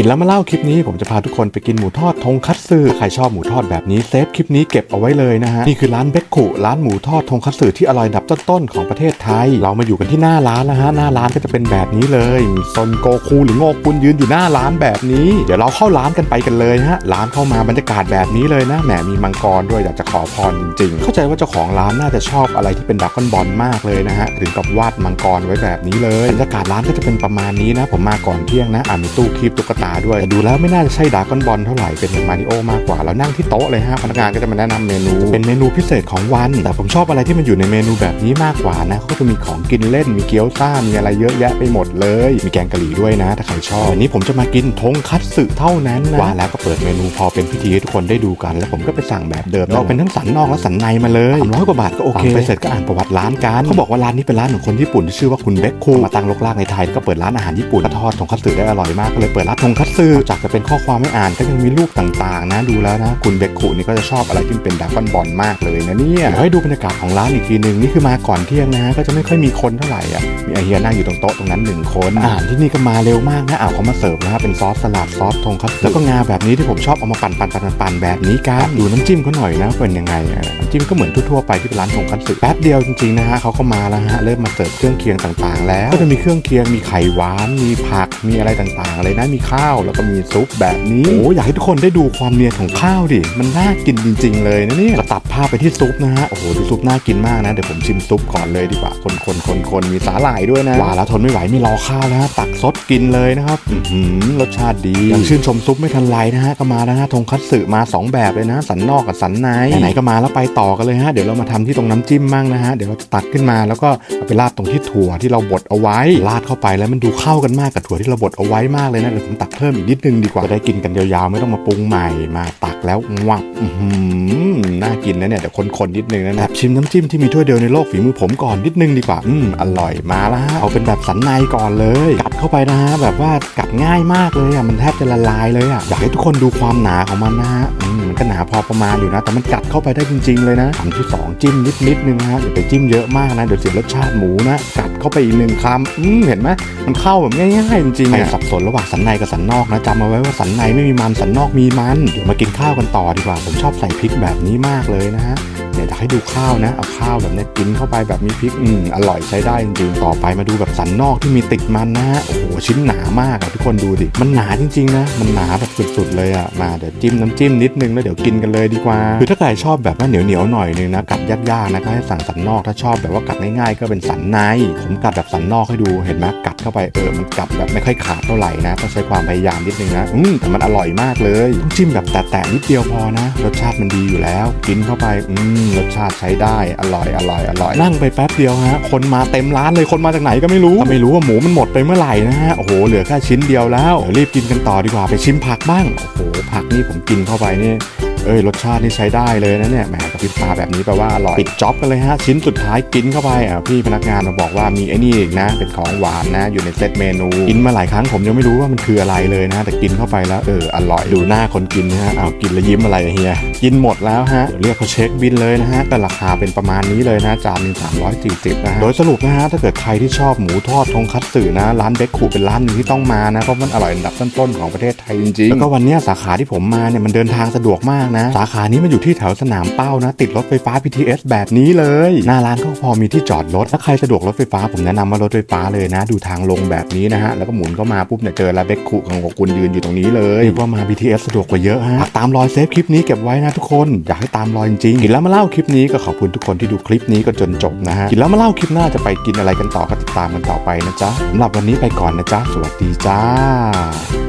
กินแล้วมาเล่าคลิปนี้ผมจะพาทุกคนไปกินหมูทอดทงคัตสึใครชอบหมูทอดแบบนี้เซฟคลิปนี้เก็บเอาไว้เลยนะฮะนี่คือร้านเบคคุร้านหมูทอดทงคัตสึที่อร่อยอันดับต้นๆของประเทศไทย เรามาอยู่กันที่หน้าร้านแล้วฮะหน้าร้านก็จะเป็นแบบนี้เลยซนโกคูหรือโงกุนยืนอยู่หน้าร้านแบบนี้ เดี๋ยวเราเข้าร้านกันไปกันเลยฮะร้านเข้ามาบรรยากาศแบบนี้เลยนะแหมมีมังกรด้วยอยากจะขอพรจริง ๆ เข้าใจว่าเจ้าของร้านน่าจะชอบอะไรที่เป็นดราก้อนบอลมากเลยนะฮะถึงกับวาดมังกรไว้แบบนี้เลยบรรยากาศร้านก็จะเป็นประมาณนี้นะ ผมมาก่อนเที่ยงนะอ่ามีตู้คีบตุ๊กตาด้วยแต่ดูแล้วไม่น่าจะใช่ดราก้อนบอลเท่าไหร่เป็นมาริโอมากกว่าแล้วนั่งที่โต๊ะเลยฮะพนักงานก็จะมาแนะนำเมนู เป็นเมนูพิเศษของวัน แต่ผมชอบอะไรที่มันอยู่ในเมนูแบบนี้มากกว่านะเขาก็จะมีของกินเล่นมีเกี๊ยวซ่ามีอะไรเยอะแยะไปหมดเลย มีแกงกะหรี่ด้วยนะ ถ้าใครชอบวันนี้ผมจะมากินทงคัตสึเท่านั้นนะว่าแล้วก็เปิดเมนูพอเป็นพิธีให้ทุกคนได้ดูกัน แล้วผมก็ไปสั่งแบบเดิมเราเป็นทั้งสันนอกและสันในมาเลยสามร้อยกว่าบาทก็โอเคไปเสร็จก็อ่านประวัติร้านกันเขาบอกว่าร้านนี้เป็นร้านของคนญี่ปุ่นที่ชื่อว่าคุณเบคคุมาตั้งรกรากในไทยแล้วก็เปิดร้านอาหารญี่ปุ่นทอดทงคัตสึได้อร่อยมากก็เลยเปิดร้านทงคัตสึจากจะเป็นข้อความไม่อ่านก็ยังมีรูปต่างๆ นะ ดูแล้วนะ คุณเบคคุนี่ก็จะชอบอะไรที่เป็นดากอนบอลมากเลยนะเนี่ยเดี๋ยวให้ดูบรรยากาศของร้านอีกทีหนึ่งนี่คือมาก่อนเที่ยงนะ ก็จะไม่ค่อยมีคนเท่าไหร่อะมีไอเฮียนั่งอยู่ตรงโต๊ะตรงนั้นหนึ่งคนอาหารที่นี่ก็มาเร็วมากนะอ้าวเขามาเสิร์ฟนะเป็นซอสสลัดซอสทงคัตสึแล้วก็งาแบบนี้ที่ผมชอบเอามาปั่นปั่นปั่นปั่นแบบนี้กันดูน้ำจิ้มเขาหน่อยนะเป็นยังไงอะน้ำจิ้มก็เหมือนทั่วๆไปที่ร้านทงคัตสึแป๊บเดียวจริงๆนะฮะเขาก็มาแล้วฮะเริ่มมาเสิร์ฟเครื่องเคียงต่างๆ แล้วก็จะมีเครื่องเคียงมีไข่หวานมีผักมีอะไรต่างๆเลยนะมีข้าวแล้วก็มีซุปแบบนี้โอ้อยากให้ทุกคนได้ดูความเนียนของข้าวดิ มันน่ากินจริง ๆ เลยนะเนี่ยเราตัดภาพไปที่ซุปนะฮะ โอ้โหดูซุปน่ากินมากนะ เดี๋ยวผมชิมซุปก่อนเลยดีกว่า คนคนคนคนมีสาหร่ายด้วยนะว่าแล้วทนไม่ไหวไม่รอข้าวแล้วฮะตักซดกินเลยนะครับอื้อหือรสชาติดียังชื่นชมซุปไม่ทันไรนะฮะก็มาแล้วฮะทงคัตสึมาสองแบบเลยนะ สันนอกกับสันในไหนก็มาแล้วไปต่อกันเลยฮะเดี๋ยวเรามาทำที่ตรงน้ำจิ้มมั่งนะฮะเดี๋ยวเราจะตักขึ้นมาแล้วก็เอาไปราดตรงที่ถั่วที่เราบดเอาไว้ราดเข้าไปแล้วมันดูเข้ากันมากกับถั่วที่เราบดเอาไว้มากเลยนะเดี๋ยวผมตักเพิ่มอีกนิดนึงดีกว่าจะได้กินกันยาวๆ ไม่ต้องมาปรุงใหม่มาตักแล้ววับอื้อหือน่ากินนะเนี่ยเดี๋ยวคนๆนิดนึงนะนะชิมน้ำจิ้มที่มีถ้วยเดียวในโลกฝีมือผมก่อนนิดนึงดีกว่าอืมอร่อยมาแล้วฮะเอาเป็นแบบสันในก่อนเลยกัดเข้าไปนะฮะแบบว่ากัดง่ายมากเลยอะมันแทบจะละลายเลยอะอยากให้ทุกคนดูความหนาของมันนะฮะอืมมันก็หนาพอประมาณอยู่นะ แต่มันกัดเข้าไปได้จริง ๆ เลยนะคำที่สองจิ้มนิดนิดนึงนะฮะอย่าไปจิ้มเยอะมากนะเดี๋ยวเสียรสชาติหมูนะ กัดเข้าไปอีกหนึ่งคำเห็นไหมมันเข้าแบบง่ายๆจริงๆอะสับสนระหว่างสันในกับสันนอกนะจำเอาไว้ว่าสันในไม่มีมันสันนอกมีมันเดี๋ยวมากินข้าวกันต่อดีกว่า ผมชอบใส่พริกแบบนี้มากเลยนะฮะ เดี๋ยวจะให้ดูข้าวนะเอาข้าวแบบนี้กินเข้าไปแบบมีพริกอืมอร่อยใช้ได้จริงๆต่อไปมาดูแบบสันนอกที่มีติดมันนะฮะโอ้โหชิ้นหนามากอะทุกคนดูดิมันหนาจริงๆนะมันหนาแบบสุดๆเลยอะมาเดี๋ยวจิ้มน้ำจิ้มนิดนึงแล้วเดี๋ยวกินกันเลยดีกว่าคือถ้าใครชอบแบบว่าเหนียวๆหน่อยนึงนะกัดยากๆนะก็ให้สั่งสันนอกถ้าชอบแบบว่ากัดง่ายๆก็เป็นสันในผมกัดแบบสันนอกให้ดูเห็นไหมกัดเข้าไปเออมันกัดแบบไม่ค่อยขาดเท่าไหร่นะต้องใช้ความพยายามนิดนึงนะอืมแต่มันอร่อยมากเลยต้องจิ้มแบบแตะๆนิดเดียวพอนะ รสชาติมันดีอยู่แล้ว กินเข้าไปอืมรสชาติใช้ได้อร่อยอร่อยอร่อยนั่งไปแป๊บเดียวฮะคนมาเต็มร้านเลยคนมาจากไหนก็ไม่รู้ก็ไม่รู้ว่าหมูมันหมดไปเมื่อไหร่นะฮะโอ้โหเหลือแค่ชิ้นเดียวแล้วเรียวรีบกินกันต่อดีกว่าไปชิมผักบ้างโอ้โหผักนี่ผมกินเข้าไปนี่ เอ้ยรสชาตินี่ใช้ได้เลยนะเนี่ยแหมกับพริบตาแบบนี้แปลว่าอร่อยปิดจ็อบกันเลยฮะชิ้นสุดท้ายกินเข้าไปอะพี่พนักงานมาบอกว่ามีไอ้นี่อีกนะ เป็นของหวานนะ อยู่ในเซตเมนู กินมาหลายครั้งผมยังไม่รู้ว่ามันคืออะไรเลยนะ แต่กินเข้าไปแล้วเอออร่อยดูหน้าคนกินนะฮะเอากินแล้วยิ้มอะไรเฮียกินหมดแล้วฮะเดี๋ยวเรียกเขาเช็คบินเลยนะฮะก็ราคาเป็นประมาณนี้เลยนะจานหนึง340นะฮะโดยสรุปนะฮะถ้าเกิดใครที่ชอบหมูทอดทงคัตสึนะร้านเบคคูเป็นร้านหนึงที่ต้องมานะเพราะมันอร่อยอันดับต้นๆของประเทศไทยจริงๆแล้วก็วันนี้สาขาที่ผมมาเนี่ยมันเดินทางสะดวกมากนะสาขานี้มันอยู่ที่แถวสนามเป้านะ ติดรถไฟฟ้า BTS แบบนี้เลย หน้าร้านก็พอมีที่จอดรถ ถ้าใครสะดวกรถไฟฟ้าผมแนะนำว่ารถไฟฟ้าเลยนะ ดูทางลงแบบนี้นะฮะ แล้วก็หมุนเข้ามาปุ๊บเนี่ยเจอลาเบคคุของกุลยืนอยู่ตรงนี้เลยเรียกว่ามา BTS สะดวกกว่าเยอะฮะฝากตามรอยเซฟคลิปนี้เก็บไว้นะทุกคนอยากให้ตามรอยจริงๆกินแล้วมาเล่าคลิปนี้ก็ขอบคุณทุกคนที่ดูคลิปนี้ก็จนจบนะฮะกินแล้วมาเล่าคลิปหน้าจะไปกินอะไรกันต่อก็ติดตามกันต่อไปนะจ๊ะสำหรับวันนี้ไปก่อนนะจ๊ะสวัสดีจ้า